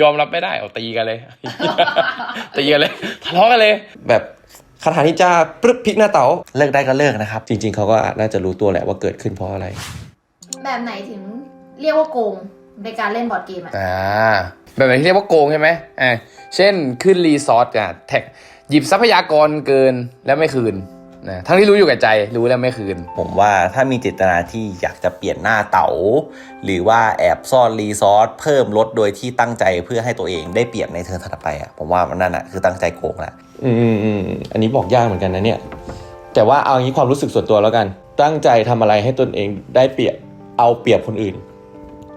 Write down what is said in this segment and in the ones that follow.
ยอมรับไม่ได้เอาตีกันเลย ตีกันเลยทะเลาะกันเลย แบบคาถานินจาปรึบพลิกหน้าเต๋าเลิกได้ก็เลิกนะครับ จริง ๆเขาก็น่าจะรู้ตัวแหละว่าเกิดขึ้นเพราะอะไร แบบไหนถึงเรียกว่าโกงในการเล่นบอร์ดเกมอะอ่าแบบไหนที่เรียกว่าโกงใช่ไหมอ่าเช่นขึ้นรีซอร์ทอะแท็กหยิบทรัพยากรเกินแล้วไม่คืน นะทั้งที่รู้อยู่กับใจรู้แล้วไม่คืน ผมว่าถ้ามีเจตนาที่อยากจะเปลี่ยนหน้าเต๋าหรือว่าแอบซ่อนรีซอสเพิ่มลดโดยที่ตั้งใจเพื่อให้ตัวเองได้เปรียบในเทิร์นถัดไปอะผมว่ามันนั่นอะคือตั้งใจโกงแหละอืมอืมอืมอันนี้บอกยากเหมือนกันนะเนี่ย แต่ว่าเอางี้ความรู้สึกส่วนตัวแล้วกัน ตั้งใจทำอะไรให้ตนเองได้เปรียบเอาเปรียบคนอื่น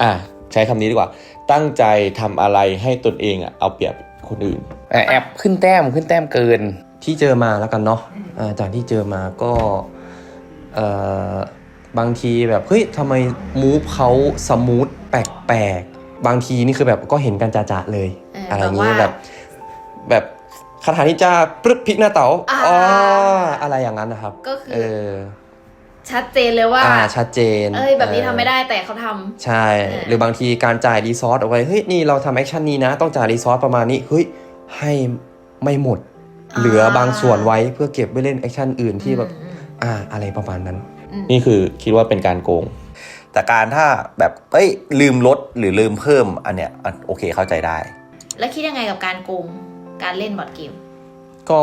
อะใช้คำนี้ดีกว่า ตั้งใจทำอะไรให้ตนเองอะเอาเปรียบคนอื่นแอบแอบขึ้นแต้มขึ้นแต้มเกิน ที่เจอมาแล้วกันเนาะอ่าจากที่เจอมาก็เอ่อบางทีแบบเฮ้ยทำไมมูฟเขาสมูทแปลกๆ บางทีนี่คือแบบก็เห็นกันจ่าๆเลยเอออะไรแบบอย่างว่านี้แบบแบบคาถานินจาปรึบพลิกหน้าเต๋าอ่าอ๋ออะไรอย่างนั้นนะครับ ก็คือเออชัดเจนเลยว่าอ่าชัดเจน เอ้ยแบบนี้ทำไม่ได้แต่เขาทำใช่เออหรือบางทีการจ่ายรีซอสเอาไว้เฮ้ยนี่เราทำแอคชั่นนี้นะ ต้องจ่ายรีซอสประมาณนี้เฮ้ยให้ไม่หมด เหลือบางส่วนไว้เพื่อเก็บไว้เล่นแอคชั่นอื่นที่แบบอืมอ่าอะไรประมาณนั้นอืมนี่คือคิดว่าเป็นการโกง แต่การถ้าแบบเอ้ยลืมลดหรือลืมเพิ่มอันเนี้ยอะโอเคเข้าใจได้ แล้วคิดยังไงกับการโกงการเล่นบอร์ดเกม ก็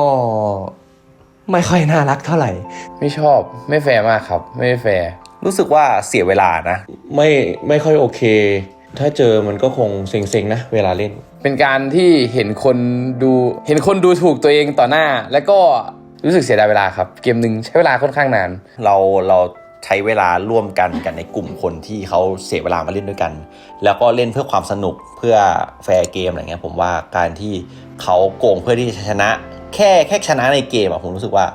ไม่ค่อยน่ารักเท่าไหร่ ไม่ชอบไม่แฟร์มากครับ ไม่แฟร์รู้สึกว่าเสียเวลานะ ไม่ไม่ค่อยโอเค ถ้าเจอมันก็คงเซ็งๆนะเวลาเล่น เป็นการที่เห็นคนดูเห็นคนดูถูกตัวเองต่อหน้า แล้วก็รู้สึกเสียดายเวลาครับ เกมหนึ่งใช้เวลาค่อนข้างนาน เราเราใช้เวลาร่วมกันกันในกลุ่มคนที่เขาเสียเวลามาเล่นด้วยกัน แล้วก็เล่นเพื่อความสนุกเพื่อแฟร์เกมอะไรเงี้ยผมว่าการที่เขาโกงเพื่อที่จะชนะ แค่แค่ชนะในเกมอะผมรู้สึกว่า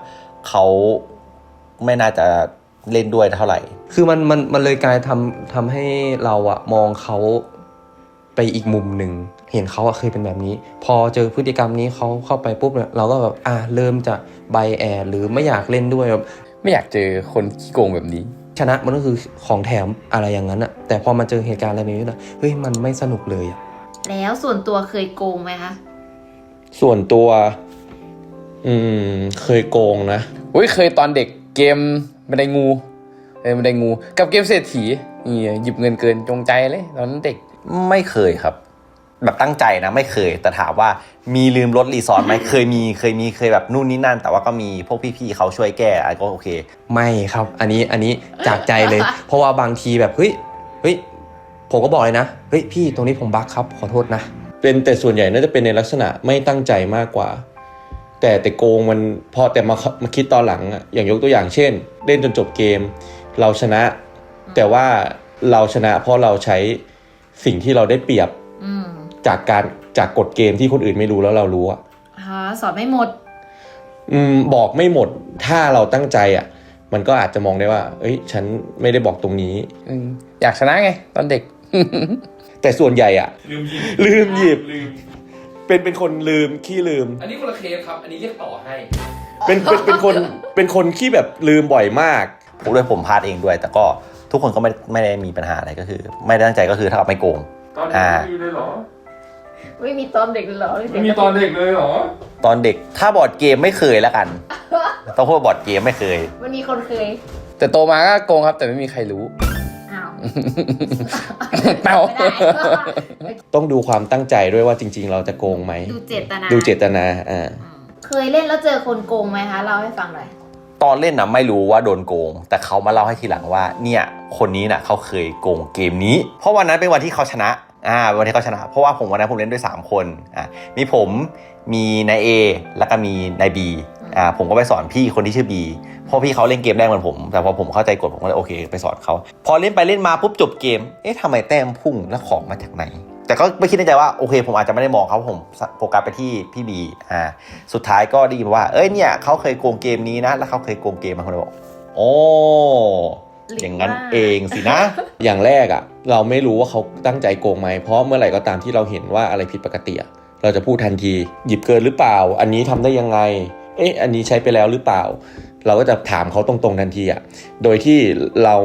เขาไม่น่าจะ เล่นด้วยเท่าไหร่ คือมันมันมันเลยกลายทำทำให้เราอะมองเขาไปอีกมุมหนึ่ง เห็นเขาอะเคยเป็นแบบนี้ พอเจอพฤติกรรมนี้เขาเข้าไปปุ๊บเนี่ยเราก็แบบอะเริ่มจะใบแอร์หรือไม่อยากเล่นด้วยแบบไม่อยากเจอคนขี้โกงแบบนี้ ชนะมันก็คือของแถมอะไรอย่างนั้นอะแต่พอมาเจอเหตุการณ์อะไรแบบนี้นะเฮ้ยมันไม่สนุกเลยอะแล้วส่วนตัวเคยโกงไหมคะ ส่วนตัว อืม เคยโกงนะอุ้ยเคยตอนเด็กเกม บันไดงูเออบันไดงู กับเกมเศรษฐีนี่หยิบเงินเกินจงใจเลยตอนนั้นเด็กไม่เคยครับ แบบตั้งใจนะไม่เคย แต่ถามว่ามีลืมลดรีซอสไหมเคยมีเคยมีเคยแบบนู่นนี่นั่น แต่ว่าก็มีพวกพี่ๆเขาช่วยแก้อะไรก็โอเค ไม่ครับ อันนี้อันนี้จากใจเลย เพราะว่าบางทีแบบเฮ้ยเฮ้ยผมก็บอกเลยนะเฮ้ยพี่ตรงนี้ผมบั๊กครับขอโทษนะ เป็นแต่ส่วนใหญ่น่าจะเป็นในลักษณะไม่ตั้งใจมากกว่า แต่แต่โกงมันพอแต่มามาคิดตอนหลังอะอย่างยกตัวอย่างเช่น เล่นจนจบเกม เราชนะ แต่ว่าเราชนะ เพราะเราใช้สิ่งที่เราได้เปรียบอืมจากการจากกฎเกมที่คนอื่นไม่รู้แล้วเรารู้อะอ๋อสอนไม่หมด อืมบอกไม่หมดถ้าเราตั้งใจอะมันก็อาจจะมองได้ว่า เอ้ย ฉันไม่ได้บอกตรงนี้อืมอยากชนะไง ตอนเด็ก แต่ส่วนใหญ่อะลืมหยิบลืมหยิบลืม เป็นเป็นคนลืมขี้ลืม อันนี้คนละเคสครับ อันนี้เรียกต่อให้ เป็นเป็นเป็นคนเป็นคนขี้แบบลืมบ่อยมาก ผมด้วยผมพลาดเองด้วย แต่ก็ทุกคนก็ไม่ไม่ได้มีปัญหาอะไรก็คือ ไม่ได้ตั้งใจก็คือถ้ากับไม่โกง ตอนอ่าเด็กไม่มีเลยเหรอ ไม่มีตอนเด็กเลยเหรอไม่มีตอนเด็กเลยเหรอ ตอนเด็กถ้าบอร์ดเกมไม่เคยแล้วกัน ต้องพูดว่าบอร์ดเกมไม่เคย มันมีคนเคย แต่โตมาก็โกงครับ แต่ไม่มีใครรู้ อ้าวเปล่าไม่ได้ต้องดูความตั้งใจด้วยว่าจริง ๆ เราจะโกงไหม ดูเจตนาดูเจตนาอ่า อืมเคยเล่นแล้วเจอคนโกงไหมคะเล่าให้ฟังหน่อย ตอนเล่นนะไม่รู้ว่าโดนโกง แต่เขามาเล่าให้ทีหลังว่าเนี่ยคนนี้น่ะเขาเคยโกงเกมนี้ เพราะวันนั้นเป็นวันที่เขาชนะอ่าวันที่เขาชนะ เพราะว่าผมวันนั้นผมเล่นด้วย 3 คนอ่ามีผมมีนายเอแล้วก็มีนายบีอ่าผมก็ไปสอนพี่คนที่ชื่อบีเพราะพี่เขาเล่นเกมแรกเหมือนผม แต่พอผมเข้าใจกฎผมก็เลยโอเคไปสอนเขา พอเล่นไปเล่นมาปุ๊บจบเกม เอ๊ะทำไมแต้มพุ่งและของมาจากไหน แต่ก็ไม่คิดในใจว่าโอเค ผมอาจจะไม่ได้มองเขาผมโฟกัสไปที่พี่บีอ่าสุดท้ายก็ได้ยินว่าเอ้ยเนี่ยเขาเคยโกงเกมนี้นะ แล้วเขาเคยโกงเกมมาคนเลยบอกโอ้อย่างนั้นเองสินะ อย่างแรกอะ เราไม่รู้ว่าเขาตั้งใจโกงไหมเพราะเมื่อไหร่ก็ตามที่เราเห็นว่าอะไรผิดปกติอะเราจะพูดทันที หยิบเกินหรือเปล่า อันนี้ทำได้ยังไง เอ๊ะ อันนี้ใช้ไปแล้วหรือเปล่า เราก็จะถามเขาตรงๆทันทีอะโดยที่เรา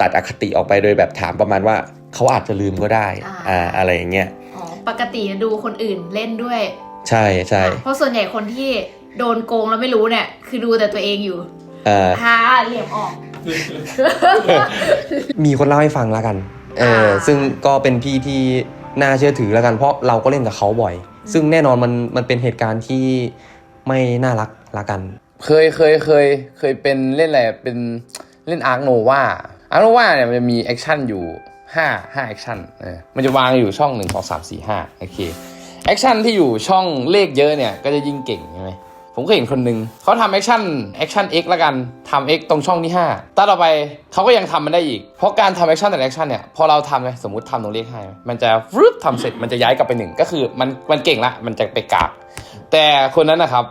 ตัดอคติออกไปโดยแบบถามประมาณว่าเขาอาจจะลืมก็ได้อ่าอ่าอะไรอย่างเงี้ย อ๋อ ปกติดูคนอื่นเล่นด้วย ใช่ใช่ เพราะส่วนใหญ่คนที่โดนโกงแล้วไม่รู้เนี่ย คือดูแต่ตัวเองอยู่อ่าหาเหลี่ยมออก มีคนเล่าให้ฟังแล้วกัน เอออ่าซึ่งก็เป็นพี่ที่น่าเชื่อถือแล้วกัน เพราะเราก็เล่นกับเขาบ่อย ซึ่งแน่นอนมันมันเป็นเหตุการณ์ที่ไม่น่ารักละกัน เคยเคยเคยเคยเป็นเล่นอะไรเป็นเล่นอาร์คโนวาอาร์โนวาเนี่ยมันจะมีแอคชั่นอยู่ห้าห้าแอคชั่นเออมันจะวางอยู่ช่องหนึ่งสองสามสี่ห้าโอเคแอคชั่นที่อยู่ช่องเลขเยอะเนี่ยก็จะยิ่งเก่งใช่ไหมผมก็เห็นคนหนึ่งเขาทำแอคชั่นแอคชั่น X ละกันทำ X ตรงช่องที่5ตาต่อไปเขาก็ยังทำมันได้อีก เพราะการทำแอคชั่นแต่แอคชั่นเนี่ยพอเราทำไงสมมติทำตรงเลขห้ามันจะฟรึบทำเสร็จมันจะย้ายกลับไปหนึ่งก็คือมันมันเก่งละมันจะไปกราบ แต่คนนั้นนะครับ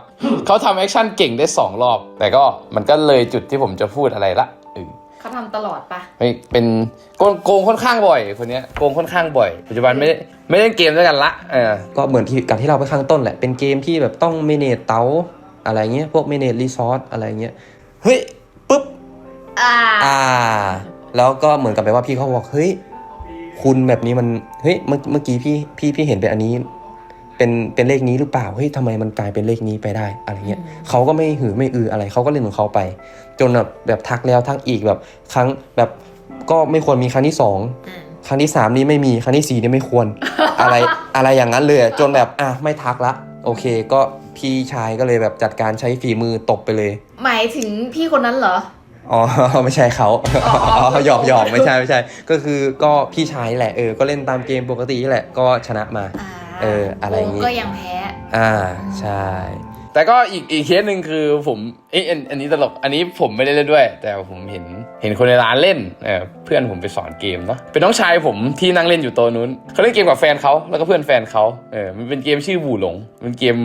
เขาทำแอคชั่นเก่งได้2รอบ แต่ก็มันก็เลยจุดที่ผมจะพูดอะไรละเออเขาทำตลอดปะไม่เป็นโกงโกงค่อนข้างบ่อย คนเนี้ยโกงค่อนข้างบ่อย ปัจจุบันไม่ได้ไม่เล่นเกมด้วยกันละเออก็เหมือนที่กับที่เราไปข้างต้นแหละ เป็นเกมที่แบบต้องเมเนจเตาอะไรเงี้ย พวกเมเนจรีซอสอะไรเงี้ย เฮ้ยปุ๊บ อ่า อ่า แล้วก็เหมือนกับแบบว่าพี่เขาบอก เฮ้ย คุณแบบนี้มัน เฮ้ย เมื่อเมื่อกี้พี่พี่พี่เห็นเป็นอันนี้ เป็นเป็นเลขนี้หรือเปล่าเฮ้ยทำไมมันกลายเป็นเลขนี้ไปได้อะไรเงี้ยอืมเขาก็ไม่หือไม่อืออะไรเขาก็เล่นของเขาไป จนแบบแบบทักแล้วทักอีกแบบครั้งแบบก็ไม่ควรมีครั้งที่สองอืมครั้งที่สามนี้ไม่มีครั้งที่สี่นี่ไม่ควร อะไรอะไรอย่างนั้นเลยอะจนแบบอะไม่ทักละ โอเค ก็พี่ชายก็เลยแบบจัดการใช้ฝีมือตบไปเลย หมายถึงพี่คนนั้นเหรออ๋อไม่ใช่เขาอ๋ออ๋ออ๋อหยอกหยอกไม่ใช่ไม่ใช่ ก็คือก็พี่ชายแหละเออก็เล่นตามเกมปกตินี่แหละก็ชนะมาอ่า เอออะไรอย่างงี้โกงก็ยังแพ้อ่าใช่ แต่ก็อีกอีกเคสหนึ่งคือผมเอยอันอันนี้ตลกอันนี้ผมไม่ได้เล่นด้วย แต่ผมเห็นเห็นคนในร้านเล่นเออเพื่อนผมไปสอนเกมเนาะเป็นน้องชายผมที่นั่งเล่นอยู่โตัวนู้นเขาเล่นเกมกับแฟนเขาแล้วก็เพื่อนแฟนเขาเออมันเป็นเกมชื่อบูหลงมันเกม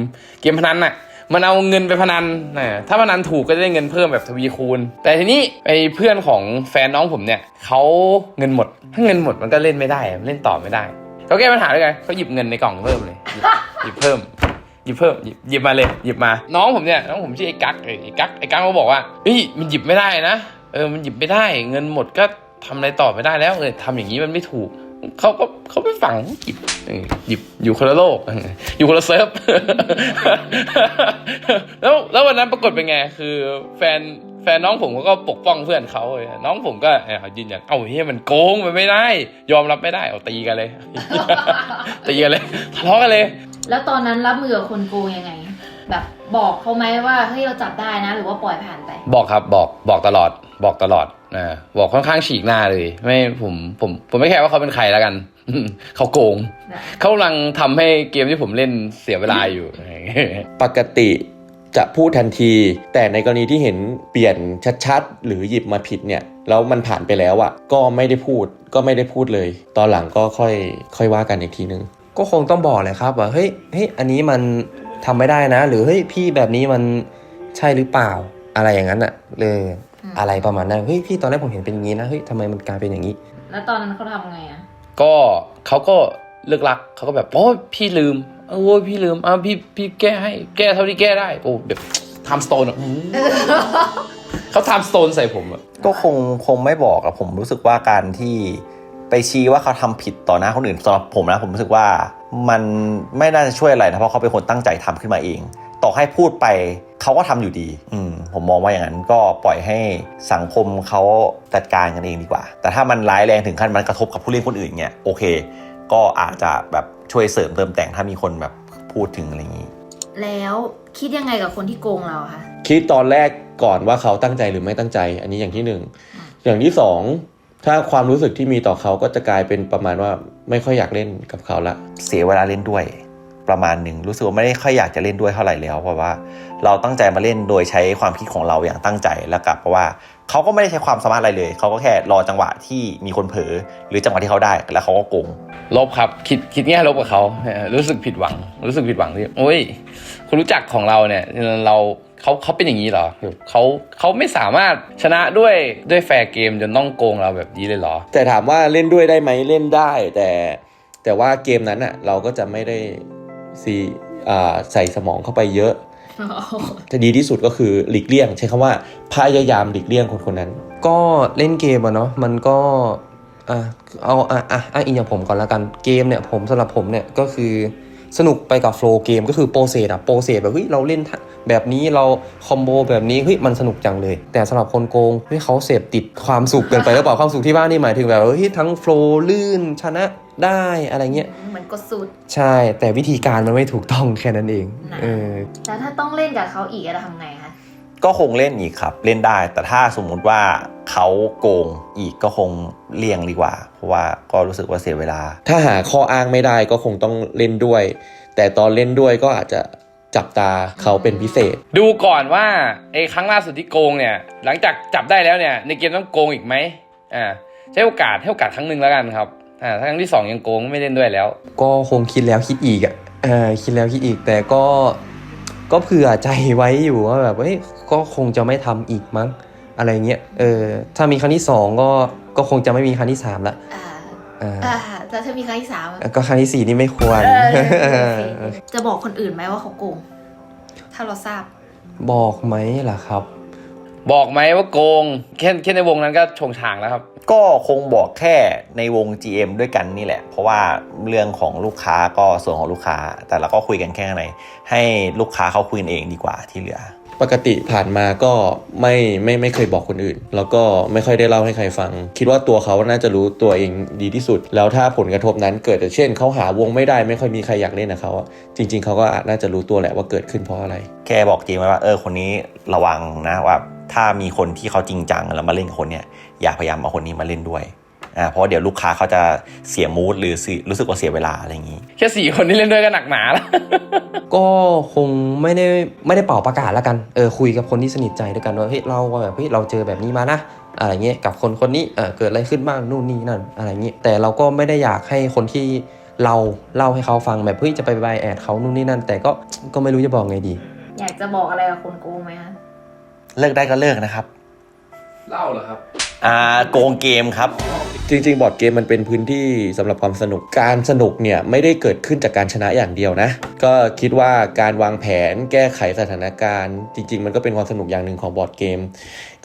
เกมพนันน่ะมันเอาเงินไปพนันนะถ้าพนันถูกก็จะได้เงินเพิ่มแบบทวีคูณ แต่ทีนี้ไอ้เพื่อนของแฟนน้องผมเนี่ยเขาเงินหมด ถ้าเงินหมดมันก็เล่นไม่ได้อะเล่นต่อไม่ได้ เขาแก้ปัญหาด้วยไงเขาหยิบเงินในกล่องเพิ่มเลยหยิบหยิบเพิ่มหยิบเพิ่มหยิบหยิบมาเลยหยิบมา น้องผมเนี่ยน้องผมชื่อไอ้กั๊กไอ้กั๊กไอ้กั๊กเขาบอกว่าเฮ้ยมันหยิบไม่ได้นะเออมันหยิบไม่ได้ เงินหมดก็ทำอะไรต่อไม่ได้แล้วเออทำอย่างนี้มันไม่ถูกเขาก็เขาไม่ฟังหยิบหยิบอยู่คนละโลก อยู่คนละเซิร์ฟแล้วแล้ววันนั้นปรากฏเป็นไงคือแฟนแฟนน้องผมก็ปกป้องเพื่อนเขาเลยน้องผมก็เอ่อยืนยันเอ้าเฮ้ยมันโกงมันไม่ได้ ยอมรับไม่ได้เอาตีกันเลยตีกันเลยทะเลาะกันเลย แล้วตอนนั้นรับมือกับคนโกงยังไง แบบบอกเขาไหมว่าเฮ้ยเราจับได้นะ หรือว่าปล่อยผ่านไป บอกครับบอกบอกตลอดบอกตลอดนะบอกค่อนข้างฉีกหน้าเลย ไม่ผมผมผมไม่แคร์ว่าเขาเป็นใครแล้วกันเขาโกงนะเขากำลังทำให้เกมที่ผมเล่นเสียเวลาอยู่ ปกติ จะพูดทันที แต่ในกรณีที่เห็นเปลี่ยนชัดๆ หรือหยิบมาผิดเนี่ยแล้วมันผ่านไปแล้วอะก็ไม่ได้พูดก็ไม่ได้พูดเลย ตอนหลังก็ค่อยค่อยว่ากันอีกทีนึง ก็คงต้องบอกเลยครับว่าเฮ้ยเฮ้ยอันนี้มันทำไม่ได้นะ หรือเฮ้ยพี่แบบนี้มันใช่หรือเปล่าอะไรอย่างนั้นอะเลยอะไรประมาณนั้นเฮ้ยพี่ตอนแรกผมเห็นเป็นอย่างนี้นะเฮ้ยทำไมมันกลายเป็นอย่างนี้ แล้วตอนนั้นเขาทำไงอะก็เขาก็เลิกรักเขาก็แบบโอ้ยพี่ลืม เออโอ้ยพี่ลืมอะพี่พี่แก้ให้แก้เท่าที่แก้ได้ โอ้แบบทำสโตนอะอื้อเขาทำสโตนใส่ผมอะก็คงคงไม่บอกอะผมรู้สึกว่าการที่ไปชี้ว่าเขาทำผิดต่อหน้าคนอื่นสำหรับผมนะผมรู้สึกว่ามันไม่น่าจะช่วยอะไรนะเพราะเขาเป็นคนตั้งใจทำขึ้นมาเอง ต่อให้พูดไปเขาก็ทำอยู่ดี อืมผมมองว่าอย่างนั้นก็ปล่อยให้สังคมเขาจัดการกันเองดีกว่า แต่ถ้ามันร้ายแรงถึงขั้นมันกระทบกับผู้เล่นคนอื่นเนี่ยโอเค ก็อาจจะแบบ ช่วยเสริมเติมแต่งถ้ามีคนแบบพูดถึงอะไรอย่างนี้ แล้วคิดยังไงกับคนที่โกงเราอะคะคิดตอนแรกก่อนว่าเขาตั้งใจหรือไม่ตั้งใจ อันนี้อย่างที่หนึ่งอย่างที่สองถ้าความรู้สึกที่มีต่อเขาก็จะกลายเป็นประมาณว่าไม่ค่อยอยากเล่นกับเขาละ เสียเวลาเล่นด้วย ประมาณหนึ่งรู้สึกว่าไม่ได้ค่อยอยากจะเล่นด้วยเท่าไหร่แล้วเพราะว่า เราตั้งใจมาเล่นโดยใช้ความคิดของเราอย่างตั้งใจแล้วกับเพราะว่า เขาก็ไม่ได้ใช้ความสามารถอะไรเลย เขาก็แค่รอจังหวะที่มีคนเผลอหรือจังหวะที่เขาได้แล้วเขาก็โกงลบครับคิดคิดแง่ลบกับเขาเออรู้สึกผิดหวัง รู้สึกผิดหวังที่โอ้ยคนรู้จักของเราเนี่ยเราเขาเขาเป็นอย่างนี้เหรอเขาเขาไม่สามารถชนะด้วยด้วยแฟร์เกมจนต้องโกงเราแบบนี้เลยเหรอ แต่ถามว่าเล่นด้วยได้ไหมเล่นได้ แต่แต่ว่าเกมนั้นอะเราก็จะไม่ได้ซีอ่าใส่สมองเข้าไปเยอะ จะดีที่สุดก็คือหลีกเลี่ยง ใช้คำว่าพยายามหลีกเลี่ยงคนคนนั้น ก็เล่นเกมอะเนาะมันก็อะเอาอะอะอ้างอิงอย่างผมก่อนแล้วกันเกมเนี่ยผมสำหรับผมเนี่ยก็คือสนุกไปกับโฟล์เกมก็คือโปรเซสอะโปรเซสแบบเฮ้ยเราเล่นท่าแบบนี้เราคอมโบแบบนี้เฮ้ยมันสนุกจังเลย แต่สำหรับคนโกงเฮ้ยเขาเสพติดความสุขเกินไปหรือเปล่าความสุขที่ว่านี่หมายถึงแบบเฮ้ยทั้งโฟล์ลื่นชนะ ได้อะไรเงี้ยเหมือนกดสูตรใช่ แต่วิธีการมันไม่ถูกต้องแค่นั้นเองนะเออแต่ถ้าต้องเล่นกับเขาอีกจะทำไงคะก็คงเล่นอีกครับ เล่นได้ แต่ถ้าสมมุติว่าเขาโกงอีกก็คงเลี่ยงดีกว่า เพราะว่าก็รู้สึกว่าเสียเวลา ถ้าหาข้ออ้างไม่ได้ก็คงต้องเล่นด้วย แต่ตอนเล่นด้วยก็อาจจะจับตาเขาเป็นพิเศษ ดูก่อนว่าไอ้ครั้งล่าสุดที่โกงเนี่ย หลังจากจับได้แล้วเนี่ยในเกมต้องโกงอีกไหมอ่าใช้โอกาสให้โอกาสครั้งหนึ่งแล้วกันครับ อ่าถ้าครั้งที่สองยังโกงไม่เล่นด้วยแล้ว ก็คงคิดแล้วคิดอีกอะเออคิดแล้วคิดอีกแต่ก็ก็เผื่อใจไว้อยู่ว่าแบบเฮ้ยก็คงจะไม่ทำอีกมั้งอะไรเงี้ยเออถ้ามีครั้งที่สองก็ก็คงจะไม่มีครั้งที่สามละอ่าอ่าอ่าแต่ถ้ามีครั้งที่สามอะก็ครั้งที่สี่นี่ไม่ควรเออโอเคจะบอกคนอื่นไหมว่าเขาโกงถ้าเราทราบ บอกไหมล่ะครับ บอกไหมว่าโกงแค่แค่ในวงนั้นก็ชงชางแล้วครับ ก็คงบอกแค่ในวง GM ด้วยกันนี่แหละ เพราะว่าเรื่องของลูกค้าก็ส่วนของลูกค้า แต่เราก็คุยกันแค่ไหนให้ลูกค้าเขาคุยเองดีกว่าที่เหลือ ปกติผ่านมาก็ไม่ไม่ไม่เคยบอกคนอื่น แล้วก็ไม่ค่อยได้เล่าให้ใครฟัง คิดว่าตัวเขาน่าจะรู้ตัวเองดีที่สุด แล้วถ้าผลกระทบนั้นเกิดเช่นเขาหาวงไม่ได้ไม่ค่อยมีใครอยากเล่นกับเขาจริง ๆเขาก็อาจน่าจะรู้ตัวแหละว่าเกิดขึ้นเพราะอะไร แค่บอกจีมไว้ว่าเออคนนี้ระวังนะว่าถ้ามีคนที่เขาจริงจังแล้วมาเล่นกับคนเนี่ยอย่าพยายามเอาคนนี้มาเล่นด้วย อ่าเพราะว่าเดี๋ยวลูกค้าเขาจะเสียมูดหรือสิรู้สึกว่าเสียเวลาอะไรอย่างนี้ แค่สี่คนที่เล่นด้วยก็หนักหนาแล้ว ก็คงไม่ได้ไม่ได้เป่าประกาศแล้วกันเออคุยกับคนที่สนิทใจด้วยกันว่าเฮ้ยเราแบบเฮ้ยเราเจอแบบนี้มานะอะไรเงี้ยกับคนคนนี้เออเกิดอะไรขึ้นบ้างนู่นนี่นั่นอะไรเงี้ยแต่เราก็ไม่ได้อยากให้คนที่เราเล่าให้เขาฟังแบบเฮ้ยจะไปบายแอดเขานู่นนี่นั่น แต่ก็ก็ไม่รู้จะบอกไงดี อยากจะบอกอะไรกับคนโกงไหมคะเลิกได้ก็เลิกนะครับ เล่าเหรอครับ อ่าโกงเกมครับ จริง ๆ บอร์ดเกมมันเป็นพื้นที่สำหรับความสนุกการสนุกเนี่ยไม่ได้เกิดขึ้นจากการชนะอย่างเดียวนะ ก็คิดว่าการวางแผนแก้ไขสถานการณ์ จริง ๆ มันก็เป็นความสนุกอย่างหนึ่งของบอร์ดเกม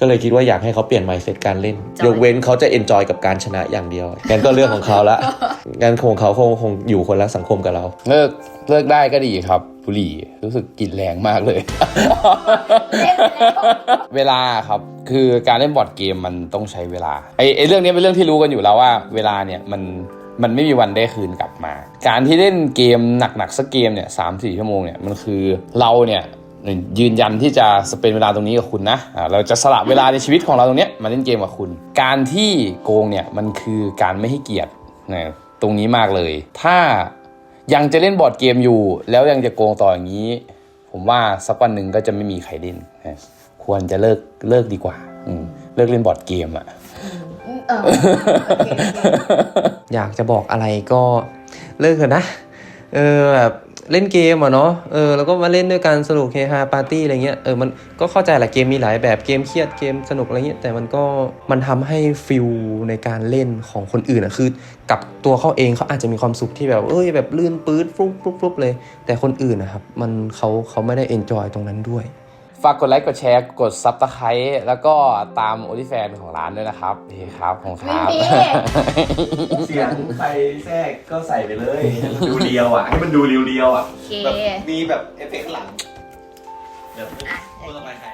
ก็เลยคิดว่าอยากให้เขาเปลี่ยน mindset การเล่นยกเว้นเขาจะ enjoy กับการชนะอย่างเดียวงั้นก็เรื่องของเขาละงั้นคงเขาคงคงอยู่คนละสังคมกับเรา เลิกเลิกได้ก็ดีครับบุหรี่รู้สึกกลิ่นแรงมากเลยเล่นไปแล้วเวลาครับคือการเล่นบอร์ดเกมมันต้องใช้เวลาไอ้ไอ้เรื่องนี้เป็นเรื่องที่รู้กันอยู่แล้วว่าเวลาเนี่ยมันมันไม่มีวันได้คืนกลับมา การที่เล่นเกมหนักๆสักเกมเนี่ยสามสี่ชั่วโมงเนี่ยมันคือเราเนี่ยยืนยันที่จะสเปนเวลาตรงนี้กับคุณนะเราจะสละเวลาในชีวิตของเราตรงนี้มาเล่นเกมกับคุณ การที่โกงเนี่ยมันคือการไม่ให้เกียรตินะตรงนี้มากเลย ถ้ายังจะเล่นบอร์ดเกมอยู่ แล้วยังจะโกงต่ออย่างนี้ ผมว่าสักวันหนึ่งก็จะไม่มีใครเล่นควรจะเลิกเลิกดีกว่าเลิกเล่นบอร์ดเกมอะอืม เออโอเคโอเคอยากจะบอกอะไรก็เลิกเถอะนะ เออแบบเล่นเกมอะเนาะ เออแล้วก็มาเล่นด้วยกันสนุกเฮฮาปาร์ตี้อะไรเงี้ย เออมันก็เข้าใจแหละเกมมีหลายแบบเกมเครียดเกมสนุกอะไรเงี้ยแต่มันก็มันทำให้ฟิลในการเล่นของคนอื่นอะคือ กับตัวเขาเองเขาอาจจะมีความสุขที่แบบเอ้ยแบบลื่นปื๊ดฟลุ๊บฟลุ๊บฟลุ๊บเลย แต่คนอื่นนะครับมันเขาเขาไม่ได้เอนจอยตรงนั้นด้วย ฝากกดไลค์กดแชร์กดซับสไครต์แล้วก็ตามโอลิแฟนของร้านด้วยนะครับโอเคครับของคไม่รับ มี เสียงใครแทรกก็ใส่ไปเลยดูเรียวอะให้มันดูเรียวๆอะโอเค แบบมีแบบเอฟเฟกต์หลังแบบอะคนต่อไปใคร